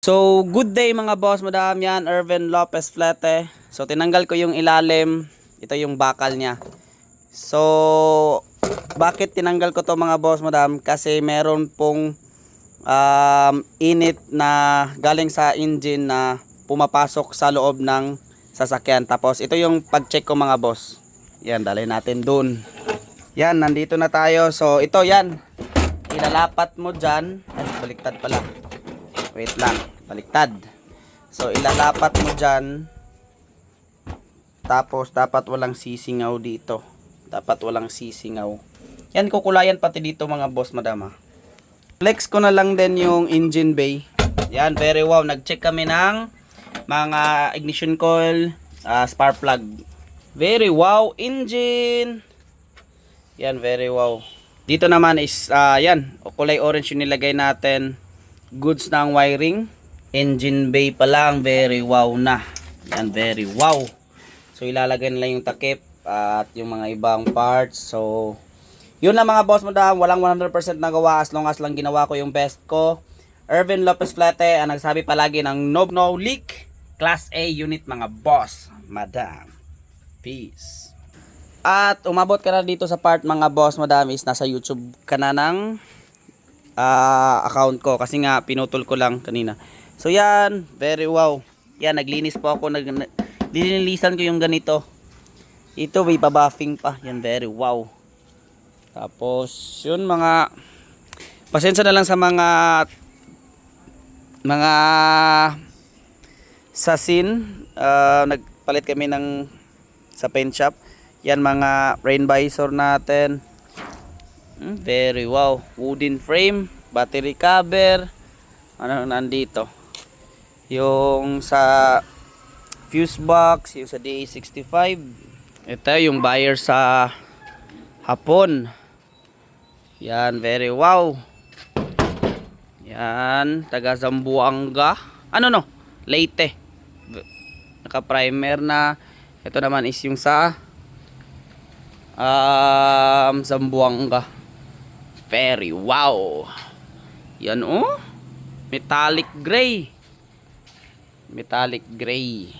So, good day mga boss, madam. Yan, Irvin Lopez Flete. So, tinanggal ko yung ilalim. Ito yung bakal niya. So, bakit tinanggal ko to mga boss, madam? Kasi meron pong um, init na galing sa engine na pumapasok sa loob ng sasakyan. Tapos, ito yung pag-check ko mga boss. Yan, dali natin dun. Yan, nandito na tayo. So, ito yan. Ilalapat mo dyan. Ay, baliktad pala. Wait lang, baliktad. So, ilalapat mo dyan. Tapos, dapat walang sisingaw dito. Dapat walang sisingaw. Yan, kukulayan pati dito mga boss, madama. Flex ko na lang din yung engine bay. Yan, very wow. Nag-check kami ng mga ignition coil, ah, spark plug. Very wow engine. Yan, very wow. Dito naman is, ah, yan, kulay orange yung nilagay natin. Goods na ang wiring. Engine bay pa lang, very wow na. Yan, very wow. So, ilalagay nila yung takip at yung mga ibang parts. So, yun lang mga boss madam. Walang 100% nagawa as long as lang ginawa ko yung best ko. Irvin Lopez Plate ang nagsabi palagi ng no, no leak. Class A unit mga boss. Madam. Peace. At umabot ka na dito sa part mga boss madam is nasa YouTube ka na ng ah, account ko kasi nga pinutol ko lang kanina. So yan, very wow. Yan, naglinis po ako. Nag, na- dinilisan ko yung ganito. Ito may pabuffing pa. Yan, very wow. Tapos, yun mga pasensya na lang sa mga mga sasin. Ah, nagpalit kami ng sa paint shop. Yan mga rain visor natin. Hmm, very wow. Wooden frame, battery cover. Ano nandito? Yung sa fuse box, yung sa DA65. Ito yung buyer sa Hapon. Yan, very wow. Yan, taga Zamboanga. Ano no? Leyte. Naka-primer na. Ito naman is yung sa um, Zamboanga. Very wow. Yan oh. Metallic gray. Metallic gray.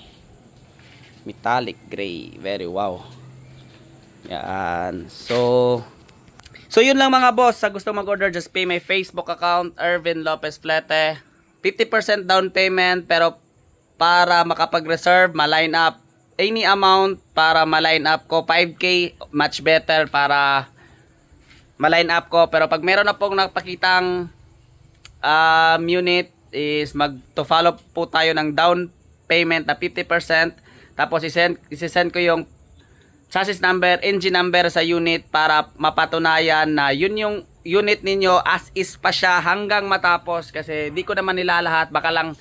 Metallic gray. Very wow. Yan. So, so yun lang mga boss. Sa gusto mag-order, just pay my Facebook account, Ervin Lopez Flete. 50% down payment, pero para makapag-reserve, ma-line up any amount para ma-line up ko 5k much better para ma-line up ko. Pero pag meron na pong napakitang um, unit is mag to follow po tayo ng down payment na 50% tapos isend isend ko yung chassis number, engine number sa unit para mapatunayan na yun yung unit ninyo as is pa siya hanggang matapos. Kasi di ko naman nilalahat. Baka lang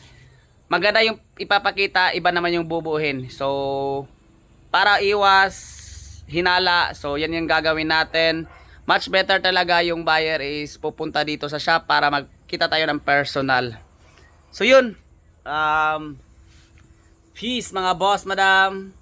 maganda yung ipapakita iba naman yung bubuhin. So para iwas hinala. So yan yung gagawin natin much better talaga yung buyer is pupunta dito sa shop para magkita tayo ng personal. So yun. Um peace mga boss madam